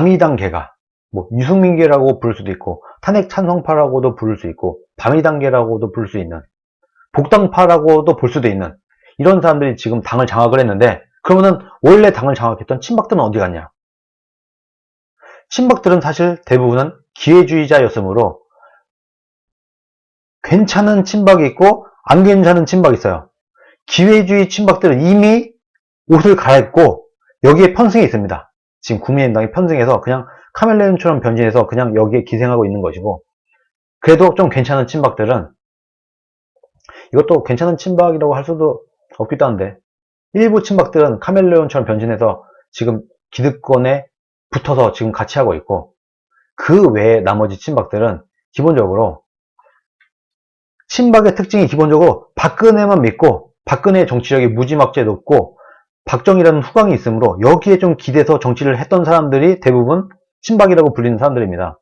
밤이단계가 뭐 유승민계라고 부를 수도 있고 탄핵 찬성파라고도 부를 수 있고 밤이단계라고도 부를 수 있는 복당파라고도 볼 수도 있는 이런 사람들이 지금 당을 장악을 했는데 그러면은 원래 당을 장악했던 친박들은 어디 갔냐? 친박들은 사실 대부분은 기회주의자였으므로 괜찮은 친박이 있고 안 괜찮은 친박이 있어요. 기회주의 친박들은 이미 옷을 갈아입고 여기에 편승이 있습니다. 지금 국민의당이 편승해서 그냥 카멜레온처럼 변신해서 그냥 여기에 기생하고 있는 것이고 그래도 좀 괜찮은 친박들은 이것도 괜찮은 친박이라고 할 수도 없기도 한데 일부 친박들은 카멜레온처럼 변신해서 지금 기득권에 붙어서 지금 같이 하고 있고 그 외에 나머지 친박들은 기본적으로 친박의 특징이 기본적으로 박근혜만 믿고 박근혜의 정치력이 무지막지에 높고 박정희라는 후광이 있으므로 여기에 좀 기대서 정치를 했던 사람들이 대부분 친박이라고 불리는 사람들입니다.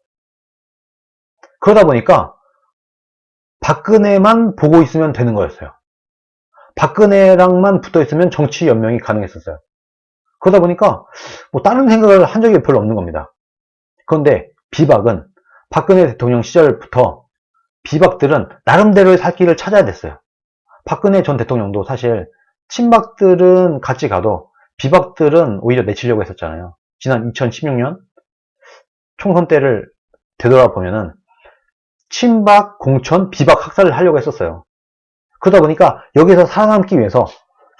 그러다 보니까 박근혜만 보고 있으면 되는 거였어요. 박근혜랑만 붙어 있으면 정치 연명이 가능했었어요. 그러다 보니까 뭐 다른 생각을 한 적이 별로 없는 겁니다. 그런데 비박은 박근혜 대통령 시절부터 비박들은 나름대로의 살 길을 찾아야 됐어요. 박근혜 전 대통령도 사실 친박들은 같이 가도 비박들은 오히려 내치려고 했었잖아요. 지난 2016년 총선 때를 되돌아보면은 친박, 공천, 비박 학살을 하려고 했었어요. 그러다 보니까 여기서 살아남기 위해서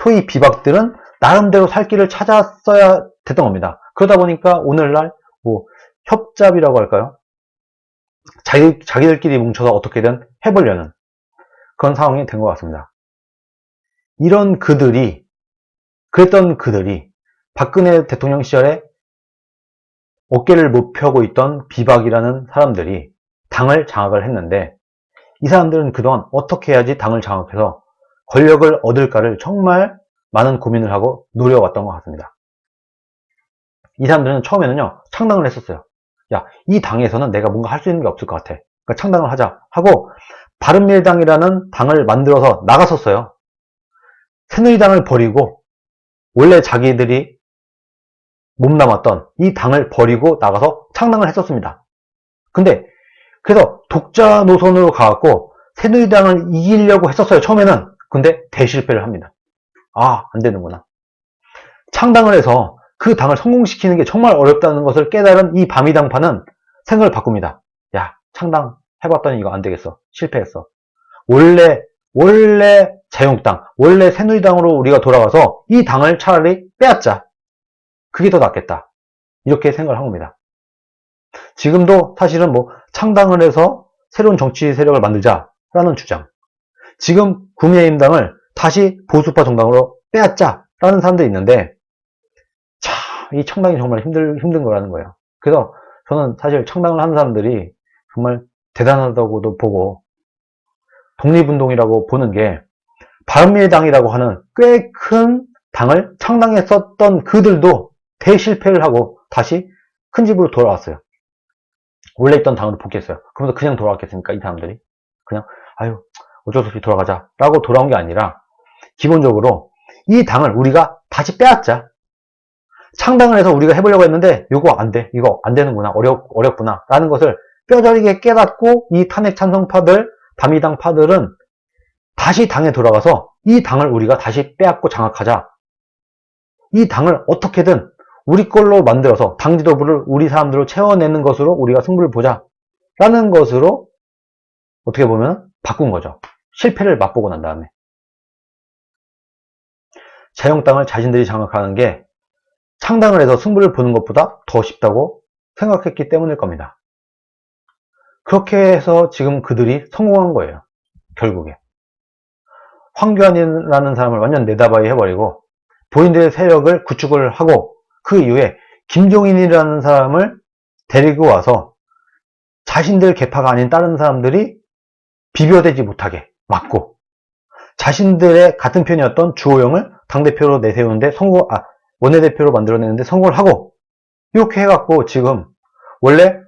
소위 비박들은 나름대로 살 길을 찾았어야 됐던 겁니다. 그러다 보니까 오늘날 뭐 협잡이라고 할까요? 자기, 자기들끼리 뭉쳐서 어떻게든 해보려는 그런 상황이 된 것 같습니다. 이런 그들이, 그랬던 그들이 박근혜 대통령 시절에 어깨를 못 펴고 있던 비박이라는 사람들이 당을 장악을 했는데 이 사람들은 그동안 어떻게 해야지 당을 장악해서 권력을 얻을까를 정말 많은 고민을 하고 노려왔던 것 같습니다. 이 사람들은 처음에는요, 창당을 했었어요. 야, 이 당에서는 내가 뭔가 할 수 있는 게 없을 것 같아. 그러니까 창당을 하자 하고 바른미래당이라는 당을 만들어서 나갔었어요. 새누리당을 버리고 원래 자기들이 몸담았던 이 당을 버리고 나가서 창당을 했었습니다. 근데 그래서 독자 노선으로 가갖고 새누리당을 이기려고 했었어요. 처음에는. 근데 대실패를 합니다. 아, 안 되는구나. 창당을 해서 그 당을 성공시키는 게 정말 어렵다는 것을 깨달은 이 밤이당파는 생각을 바꿉니다. 야, 창당 해봤더니 이거 안 되겠어. 실패했어. 원래, 원래 자유한국당, 원래 새누리당으로 우리가 돌아가서 이 당을 차라리 빼앗자. 그게 더 낫겠다. 이렇게 생각을 한 겁니다. 지금도 사실은 뭐 창당을 해서 새로운 정치 세력을 만들자라는 주장. 지금 국민의힘당을 다시 보수파 정당으로 빼앗자라는 사람들이 있는데 참, 이 창당이 정말 힘들, 힘든 거라는 거예요. 그래서 저는 사실 창당을 하는 사람들이 정말 대단하다고도 보고 독립운동이라고 보는 게 바른미래당이라고 하는 꽤 큰 당을 창당했었던 그들도 대실패를 하고 다시 큰 집으로 돌아왔어요. 원래 있던 당으로 복귀했어요. 그러면서 그냥 돌아왔겠습니까? 이 사람들이? 그냥, 아유, 어쩔 수 없이 돌아가자. 라고 돌아온 게 아니라, 기본적으로 이 당을 우리가 다시 빼앗자. 창당을 해서 우리가 해보려고 했는데, 이거 안 돼. 이거 안 되는구나. 어렵, 어렵구나. 라는 것을 뼈저리게 깨닫고, 이 탄핵 찬성파들, 밤이당 파들은 다시 당에 돌아가서 이 당을 우리가 다시 빼앗고 장악하자. 이 당을 어떻게든 우리 걸로 만들어서 당 지도부를 우리 사람들로 채워내는 것으로 우리가 승부를 보자. 라는 것으로 어떻게 보면 바꾼 거죠. 실패를 맛보고 난 다음에. 자영당을 자신들이 장악하는 게 창당을 해서 승부를 보는 것보다 더 쉽다고 생각했기 때문일 겁니다. 그렇게 해서 지금 그들이 성공한 거예요. 결국에. 황교안이라는 사람을 완전 내다바이 해버리고 본인들의 세력을 구축을 하고 그 이후에 김종인이라는 사람을 데리고 와서 자신들 개파가 아닌 다른 사람들이 비벼대지 못하게 막고 자신들의 같은 편이었던 주호영을 당대표로 내세우는데 성공, 아, 원내대표로 만들어내는데 성공을 하고 이렇게 해갖고 지금 원래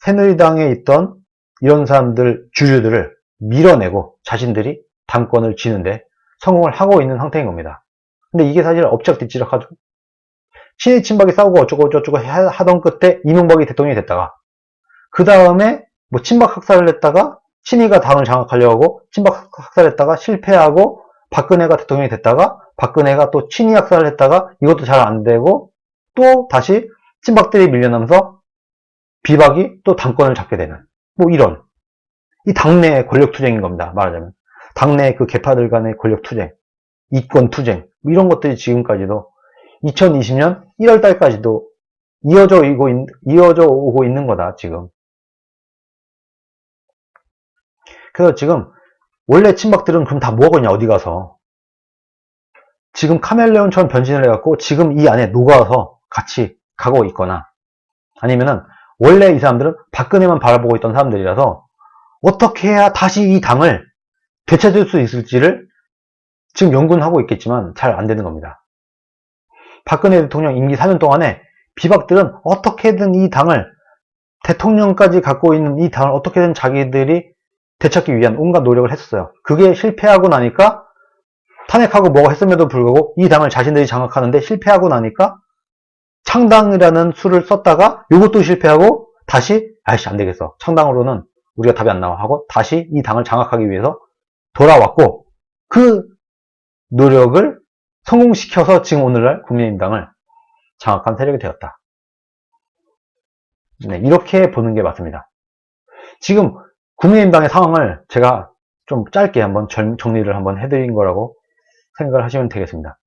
새누리당에 있던 이런 사람들, 주류들을 밀어내고 자신들이 당권을 쥐는데 성공을 하고 있는 상태인 겁니다. 근데 이게 사실 엎치락 뒤치락 하죠. 친일 친박이 싸우고 어쩌고 저쩌고 하- 하던 끝에 이명박이 대통령이 됐다가 그 다음에 뭐 친박 학살을 했다가 친이가 당을 장악하려고 하고 친박 학살했다가 실패하고 박근혜가 대통령이 됐다가 박근혜가 또 친이 학살을 했다가 이것도 잘 안 되고 또 다시 친박들이 밀려나면서 비박이 또 당권을 잡게 되는 뭐 이런 이 당내의 권력 투쟁인 겁니다. 말하자면 당내 그 개파들 간의 권력 투쟁, 이권 투쟁 뭐 이런 것들이 지금까지도 2020년 1월 달까지도 이어져 오고, 있, 이어져 오고 있는 거다 지금. 그래서 지금 원래 친박들은 그럼 다 뭐하겠냐 어디 가서 지금 카멜레온처럼 변신을 해갖고 지금 이 안에 녹아서 같이 가고 있거나 아니면은 원래 이 사람들은 박근혜만 바라보고 있던 사람들이라서 어떻게 해야 다시 이 당을 되찾을 수 있을지를 지금 연구는 하고 있겠지만 잘 안 되는 겁니다. 박근혜 대통령 임기 4년 동안에 비박들은 어떻게든 이 당을 대통령까지 갖고 있는 이 당을 어떻게든 자기들이 되찾기 위한 온갖 노력을 했었어요. 그게 실패하고 나니까 탄핵하고 뭐가 했음에도 불구하고 이 당을 자신들이 장악하는데 실패하고 나니까 창당이라는 수를 썼다가 이것도 실패하고 다시 아이씨 안 되겠어. 창당으로는 우리가 답이 안 나와 하고 다시 이 당을 장악하기 위해서 돌아왔고 그 노력을 성공시켜서 지금 오늘날 국민의힘당을 장악한 세력이 되었다. 네, 이렇게 보는 게 맞습니다. 지금 국민의힘당의 상황을 제가 좀 짧게 한번 정- 정리를 한번 해드린 거라고 생각을 하시면 되겠습니다.